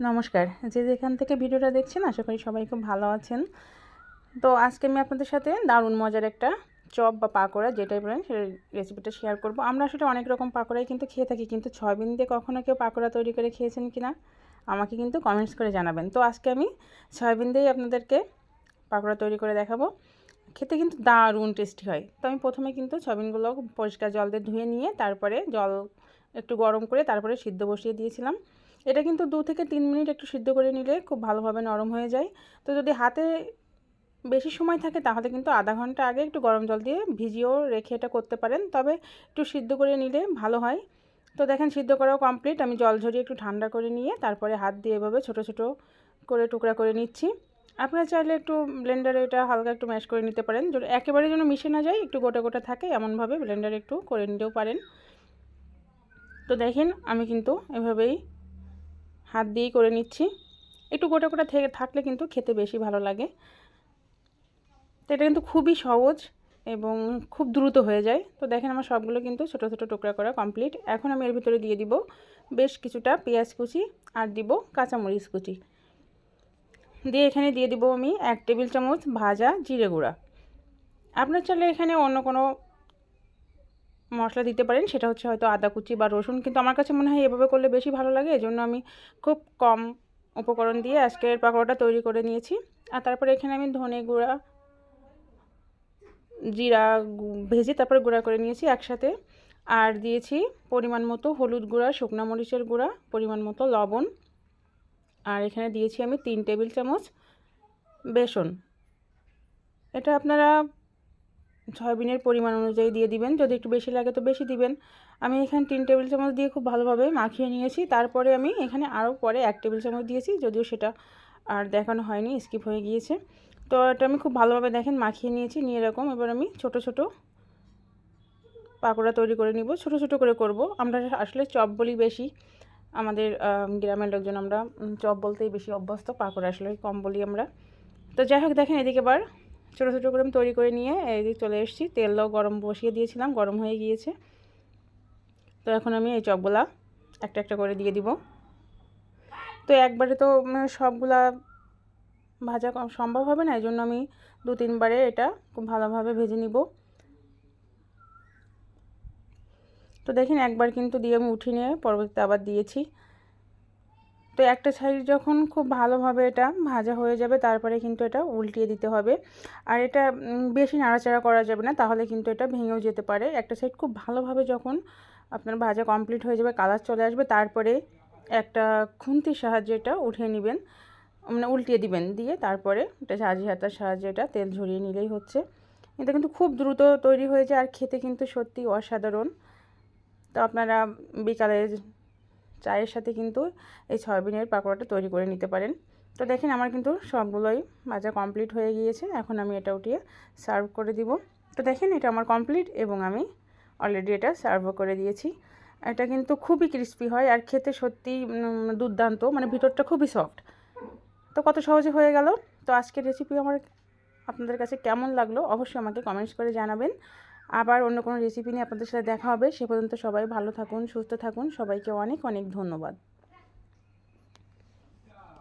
নমস্কার। যে যেখান থেকে ভিডিওটা দেখছেন, আশা করি সবাই খুব ভালো আছেন। তো আজকে আমি আপনাদের সাথে দারুণ মজার একটা চপ বা পাকোড়া যেটাই বলেন সেই রেসিপিটা শেয়ার করব। আমরা আসলে অনেক রকম পাকোড়াই কিন্তু খেয়ে থাকি, কিন্তু সয়াবিন দিয়ে কখনো কেউ পাকোড়া তৈরি করে খেয়েছেন কি না আমাকে কিন্তু কমেন্টস করে জানাবেন। তো আজকে আমি সয়াবিন দিয়েই আপনাদেরকে পাকোড়া তৈরি করে দেখাবো। খেতে কিন্তু দারুণ টেস্টি হয়। তো আমি প্রথমে কিন্তু সয়াবিনগুলো পরিষ্কার জল দিয়ে ধুয়ে নিয়ে, তারপরে জল একটু গরম করে তারপরে সিদ্ধ বসিয়ে দিয়েছিলাম। এটা কিন্তু দু থেকে তিন মিনিট একটু সিদ্ধ করে নিলে খুব ভালোভাবে নরম হয়ে যায়। তো যদি হাতে বেশি সময় থাকে তাহলে কিন্তু আধা ঘণ্টা আগে একটু গরম জল দিয়ে ভিজিয়েও রেখে এটা করতে পারেন। তবে একটু সিদ্ধ করে নিলে ভালো হয়। তো দেখেন সিদ্ধ করাও কমপ্লিট। আমি জল ঝরিয়ে একটু ঠান্ডা করে নিয়ে তারপরে হাত দিয়ে এভাবে ছোটো ছোটো করে টুকরা করে নিচ্ছি। আপনারা চাইলে একটু ব্লেন্ডারে এটা হালকা একটু ম্যাশ করে নিতে পারেন। একেবারে যেন মিশে না যায়, একটু গোটা গোটা থাকে, এমনভাবে ব্লেন্ডারে একটু করে নিতেও পারেন। তো দেখেন আমি কিন্তু এভাবেই হাত দিয়েই করে নিচ্ছি। একটু গোটা গোটা থেকে থাকলে কিন্তু খেতে বেশি ভালো লাগে। তো এটা কিন্তু খুবই সহজ এবং খুব দ্রুত হয়ে যায়। তো দেখেন আমার সবগুলো কিন্তু ছোটো ছোটো টুকরা করা কমপ্লিট এখন আমি এর ভিতরে দিয়ে দিব বেশ কিছুটা পেঁয়াজ কুচি আর দিব কাঁচামরিচ কুচি। দিয়ে এখানে দিয়ে দিব আমি এক টেবিল চামচ ভাজা জিরে গুঁড়া। আপনার চাইলে এখানে অন্য কোনো মশলা দিতে পারেন, সেটা হচ্ছে হয়তো আদা কুচি বা রসুন, কিন্তু আমার কাছে মনে হয় এভাবে করলে বেশি ভালো লাগে, এজন্য আমি খুব কম উপকরণ দিয়ে আজকের পাকোড়াটা তৈরি করে নিয়েছি। আর তারপরে এখানে আমি ধনে গুঁড়া, জিরা ভেজে তারপরে গুঁড়া করে নিয়েছি একসাথে। আর দিয়েছি পরিমাণ মতো হলুদ গুঁড়া, শুকনো মরিচের গুঁড়া, পরিমাণ মতো লবণ। আর এখানে দিয়েছি আমি তিন টেবিল চামচ বেসন। এটা আপনারা সয়াবিনের পরিমাণ অনুযায়ী দিয়ে দিবেন। যদি একটু বেশি লাগে তো বেশি দিবেন। আমি এখানে তিন টেবিল চামচ দিয়ে খুব ভালোভাবে মাখিয়ে নিয়েছি। তারপরে আমি এখানে আরও পরে এক টেবিল চামচ দিয়েছি, যদিও সেটা আর দেখানো হয়নি, স্কিপ হয়ে গিয়েছে। তো এটা আমি খুব ভালোভাবে দেখেন মাখিয়ে নিয়েছি, নিয়ে এরকম এবার আমি ছোট ছোট পাকোড়া তৈরি করে নিব। ছোট ছোট করে করব। আমরা আসলে চপ বলি বেশি। আমাদের গ্রামের লোকজন আমরা চপ বলতেই বেশি অভ্যস্ত, পাকোড়া আসলে কম বলি আমরা। তো যাই হোক, দেখেন এদিকে এবার ছোটো ছোটো করে তৈরি করে নিয়ে এই চলে এসেছি। তেলও গরম বসিয়ে দিয়েছিলাম, গরম হয়ে গিয়েছে। তো এখন আমি এই চপগুলা একটা একটা করে দিয়ে দিব। তো একবারে তো সবগুলা ভাজা সম্ভব হবে না এই জন্য আমি দু তিনবারে এটা খুব ভালোভাবে ভেজে নিব। তো দেখেন একবার কিন্তু দিয়ে আমি উঠিয়ে নিয়ে পরবর্তীতে আবার দিয়েছি। তো একটা সাইড যখন খুব ভালোভাবে এটা ভাজা হয়ে যাবে, তারপরে কিন্তু এটা উল্টিয়ে দিতে হবে। আর এটা বেশি নাড়াচাড়া করা যাবে না, তাহলে কিন্তু এটা ভেঙেও যেতে পারে। একটা সাইড খুব ভালোভাবে যখন আপনার ভাজা কমপ্লিট হয়ে যাবে, কালার চলে আসবে, তারপরে একটা খুন্তির সাহায্যে এটা উঠিয়ে নেবেন মানে উল্টিয়ে দিবেন, দিয়ে তারপরে এটা ঝাঁঝি হাতার সাহায্যে এটা তেল ঝরিয়ে নিলেই হচ্ছে। এটা কিন্তু খুব দ্রুত তৈরি হয়ে যায়, আর খেতে কিন্তু সত্যি অসাধারণ। তো আপনারা বিকালে চায়ের সাথে কিন্তু এই সয়াবিনের পাকোড়াটা তৈরি করে নিতে পারেন। তো দেখেন আমার কিন্তু সবগুলোই ভাজা কমপ্লিট হয়ে গিয়েছে। এখন আমি এটা উঠিয়ে সার্ভ করে দিব। তো দেখেন এটা আমার কমপ্লিট এবং আমি অলরেডি এটা সার্ভও করে দিয়েছি। এটা কিন্তু খুবই ক্রিস্পি হয় আর খেতে সত্যি দুর্দান্ত। মানে ভিতরটা খুবই সফট তো কত সহজে হয়ে গেল? তো আজকের রেসিপি আমার আপনাদের কাছে কেমন লাগল? অবশ্যই আমাকে কমেন্টস করে জানাবেন। আবার অন্য কোনো রেসিপি নিয়ে আপনাদের সাথে দেখা হবে, সে পর্যন্ত সবাই ভালো থাকুন, সুস্থ থাকুন। সবাইকে অনেক অনেক ধন্যবাদ।